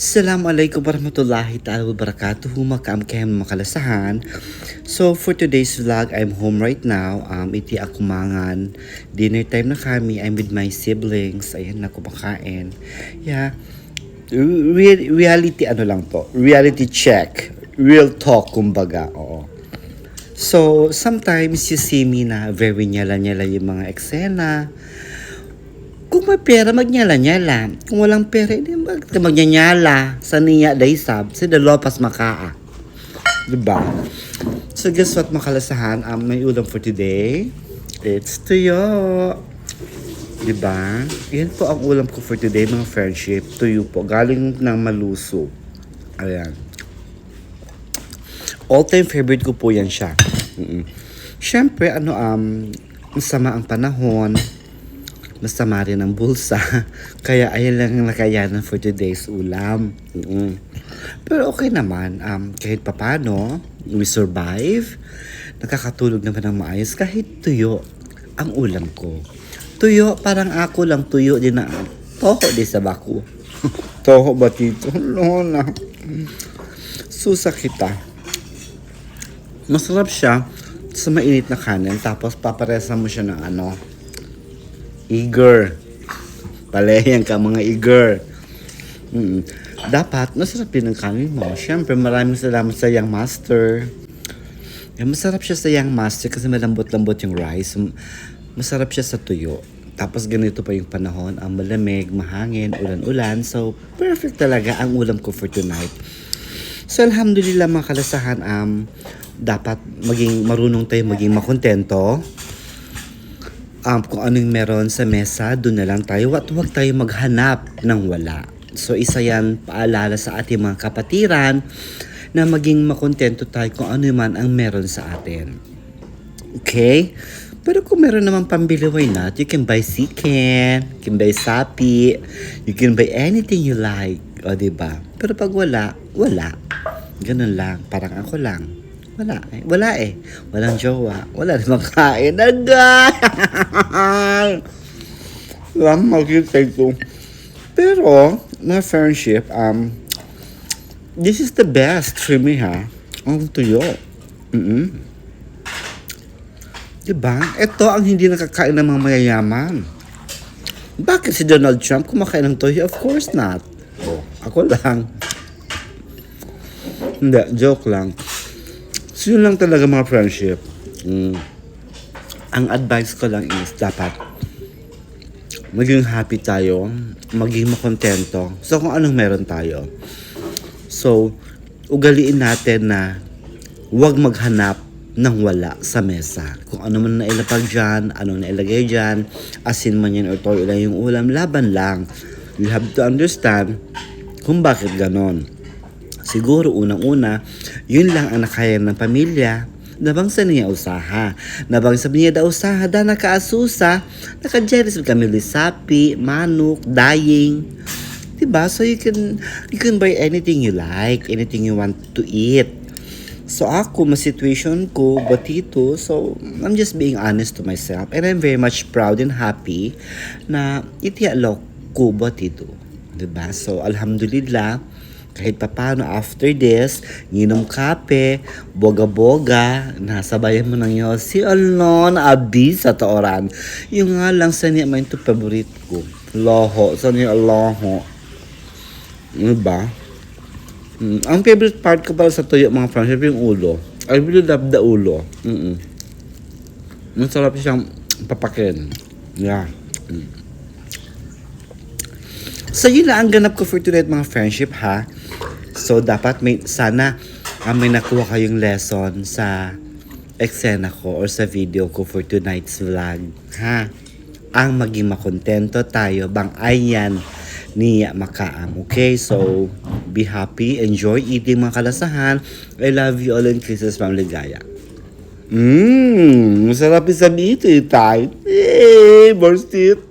Assalamualaikum warahmatullahi ta'ala wabarakatuh. Makam kayo makalasahan So for today's vlog, I'm home right now. Um, Iti ako mangan. Dinner time na kami. I'm with my siblings. Ayan na kumakain Yeah. Re- Reality ano lang to? Reality check. Real talk kumbaga. Oo. So, sometimes you see me na very nyala-nyala yung mga eksena. May pera, magnyala-nyala. Kung walang pera, hindi mag magnyanyala. Sa niya, daysab. Sa dalopas makaa. Diba? So, guess what, makalasahan? Um, may ulam for today. It's tuyo. Diba? Yan po ang ulam ko for today, mga friendship. Tuyo po. Galing ng maluso. Ayan. All-time favorite ko po yan siya. Mm-mm. Siyempre, ano, um, masama ang panahon, masama rin ang bulsa. Kaya ayan lang ang nakayanan for today's ulam. Mm-mm. Pero okay naman, um, kahit papano, we survive. Nakakatulog naman ng maayos kahit tuyo ang ulam ko. Tuyo, parang ako lang tuyo din na toho di sa bako. toho ba tito? Lola. Susa kita. Masarap siya sa mainit na kanin. Tapos paparesa mo siya ng ano, eager. Palayan ka mga eager. Mm. Dapat, masarap din ang kanin mo. Siyempre, maraming salamat sa Young Master. Eh, masarap siya sa Young Master kasi malambot-lambot yung rice. Masarap siya sa tuyo. Tapos ganito pa yung panahon, ang malamig, mahangin, ulan-ulan. So, perfect talaga ang ulam ko for tonight. So, alhamdulillah mga kalasahan, um, dapat maging marunong tayo maging makontento. Um, kung anong meron sa mesa, doon na lang tayo. At huwag tayo maghanap ng wala. So, isa yan paalala sa ating mga kapatiran na maging makontento tayo kung ano man ang meron sa atin. Okay? Pero kung meron naman pambili, why not? You can buy chicken, you can buy sapi, you can buy anything you like. O, diba? Pero pag wala, wala. Ganun lang. Parang ako lang. Wala eh. Wala eh. Walang jowa. Wala rin makain. Agay! Lang makita ito. Pero, my friendship, um, this is the best for me, ha? Ang tuyo. Mm-mm. Diba? Ito ang hindi nakakain ng mga mayayaman. Bakit si Donald Trump kumakain ng toyo? Of course not. Ako lang. Hindi, joke lang. So yun lang talaga mga friendship. Mm. Ang advice ko lang is dapat maging happy tayo, maging makontento. So kung anong meron tayo. So, ugaliin natin na huwag maghanap ng wala sa mesa. Kung ano man nailapag dyan, anong nailagay dyan, asin man yan or toyo lang yung ulam, laban lang. You have to understand kung bakit ganon. Siguro unang-una, yun lang ang nakaya ng pamilya. Nabang sa niya usaha. Nabang sa niya da usaha, da nakaasusa, nakajeris kami lisapi, manok, daying. Diba? So you can, you can buy anything you like, anything you want to eat. So ako, ma situation ko, batito, so I'm just being honest to myself. And I'm very much proud and happy na itialok ko batito. Diba? So alhamdulillah, kahit papano after this, nginom kape, boga-boga, nasabayan mo ng iyo, si Alon, abi sa taoran. Yung nga lang sa niya, may ito favorite ko. Loho, sa niya loho. Diba? Mm, ang favorite part ko pala sa tuyo mga friendship yung ulo. I really love the ulo. Mm-mm. Masarap siyang papakin. Yeah. Mm. So yun lang ang ganap ko for tonight mga friendship ha. So dapat may sana ah, may nakuha kayong lesson sa eksena ko or sa video ko for tonight's vlog. Ha? Ang maging makontento tayo bang ayan niya makaam. Okay, so be happy, enjoy eating mga kalasahan. I love you all and kisses from Ligaya. Mmm, masarap isabi ito eh, tayo. Eh, borstit.